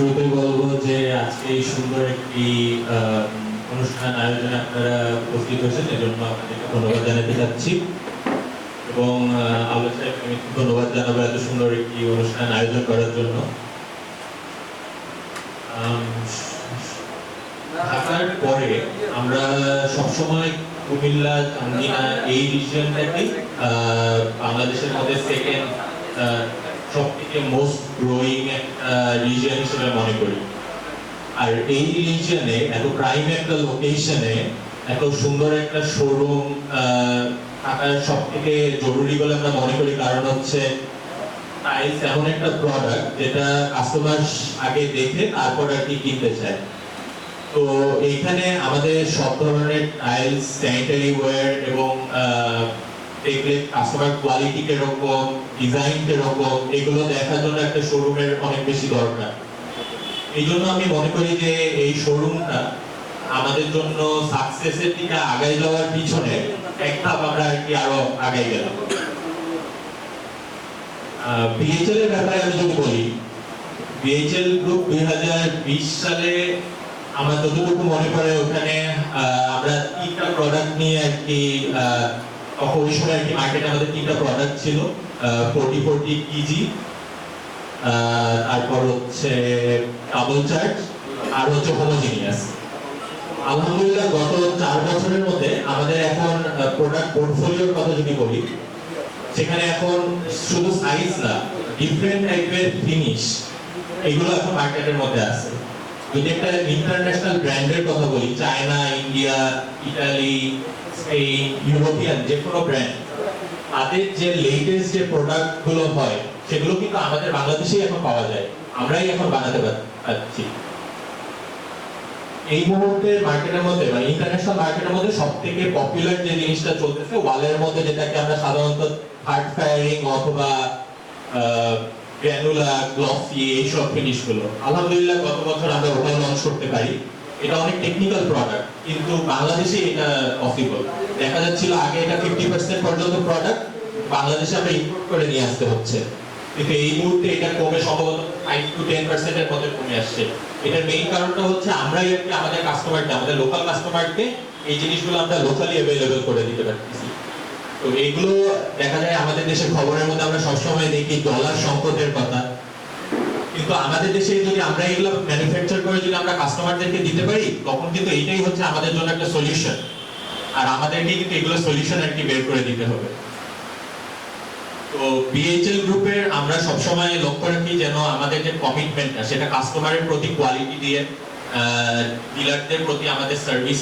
শুরুতেই বলব যে আজকে এই সুন্দর একটি অনুষ্ঠান আয়োজনে আপনারা উপস্থিত হয়েছেন এজন্য আপনাদেরকে ধন্যবাদ জানাতে চাচ্ছি এবং আহ, আলো সাহেবকে ধন্যবাদ জানাব এত সুন্দর একটি অনুষ্ঠান আয়োজন করার জন্য। ঢাকার পরে আমরা সবসময় কুমিল্লা চান্দিনা এই রিজিয়নটাকে বাংলাদেশের মধ্যে সেকেন্ড সব থেকে মোস্ট গ্রোয়িং রিজিয়ন হিসেবে মনে করি আর এই রিজিয়নে এত প্রাইম একটা লোকেশনে এত সুন্দর একটা শোরুম থাকার সব থেকে জরুরি বলে আমরা মনে করি কারণ হচ্ছে টাইলস এমন একটা প্রোডাক্ট যেটা কাস্টমার আগে দেখে তারপর আর কি কিনতে চায়। তো এইখানে আমাদের সব ধরনের টাইলস স্যানিটারি ওয়্যার এবং আহ, দেখলে কাস্টমার কোয়ালিটি কীরকম ডিজাইন কীরকম এগুলো দেখার জন্য একটা শোরুমের অনেক বেশি দরকার। এই জন্য আমি মনে করি যে এই শোরুমটা আমাদের জন্য সাকসেসের দিকে আগাই যাওয়ার পিছনে এক ধাপ আমরা কি আরও আগাই গেলাম। বিএইচএল এর ব্যাপারে আমি যদি বলি বিএইচএল গ্রুপ দুই হাজার বিশ সালে আমার যতটুকু মনে পড়ে ওখানে আমরা তিনটা প্রোডাক্ট নিয়ে আর কি আহ, তখন ওই সময় কি মার্কেটে আমাদের তিনটা প্রোডাক্ট ছিল ফোর্টি ফোর্টি কেজি তারপর হচ্ছে ডাবল চার্জ আর হচ্ছে হোমোজিনিয়াস আলহামদুলিল্লাহ গত চার বছরের মধ্যে আমাদের এখন প্রোডাক্ট পোর্টফোলিওর কথা যদি বলি, সেখানে এখন শুধু সাইজ না ডিফারেন্ট টাইপের ফিনিশ এগুলো এখন মার্কেটের মধ্যে আছে। যদি একটা ইন্টারন্যাশনাল ব্র্যান্ডের কথা বলি China India Italy Spain European যে কোনো ব্র্যান্ড তাদের যে লেটেস্ট যে প্রোডাক্টগুলো হয়, সেগুলো কিন্তু আমাদের বাংলাদেশেই এখন পাওয়া যায়। আমরাই এখন বানাতে পারছি এই মুহূর্তে মার্কেটের মধ্যে মানে ইন্টারন্যাশনাল মার্কেটের মধ্যে সব থেকে পপুলার যে জিনিসটা চলতেছে ওয়ালের মধ্যে যেটাকে আমরা সাধারণত হার্ড ফায়ারিং অথবা গ্র্যানুলা গ্লসি এইসব ফিনিশগুলো। আলহামদুলিল্লাহ গত বছর আমরা ওটা লঞ্চ করতে পারি। এটা অনেক টেকনিক্যাল প্রোডাক্ট কিন্তু বাংলাদেশে এটা পসিবল দেখা যাচ্ছিল আগে এটা ফিফটি পার্সেন্ট পর্যন্ত প্রোডাক্ট বাংলাদেশে আমরা ইম্পোর্ট করে নিয়ে আসতে হচ্ছে। কিন্তু এই মুহূর্তে এটা কমে সম্ভবত ফাইভ টু টেন পার্সেন্টের মধ্যে কমে আসছে। এটার মেইন কারণটা হচ্ছে আমরাই কি আমাদের কাস্টমারকে আমাদের লোকাল কাস্টমারকে এই জিনিসগুলো আমরা লোকালি অ্যাভেলেবল করে দিতে পারতেছি। তো এইগুলো দেখা যায় আমাদের দেশের খবরের মধ্যে আমরা সবসময় দেখি ডলার সংকটের কথা কিন্তু আমাদের দেশে যদি আমরা এগুলো ম্যানুফ্যাকচার করে যদি আমরা কাস্টমারদেরকে দিতে পারি, তখন কিন্তু এইটাই হচ্ছে আমাদের জন্য একটা সলিউশন আর আমাদেরকে কিন্তু এগুলো সলিউশন আর কি বের করে দিতে হবে। তো বিএইচএল গ্রুপের আমরা সবসময় লক্ষ্য রাখি যেন আমাদের যে কমিটমেন্টটা সেটা কাস্টমারের প্রতি কোয়ালিটি দিয়ে ডিলারদের প্রতি আমাদের সার্ভিস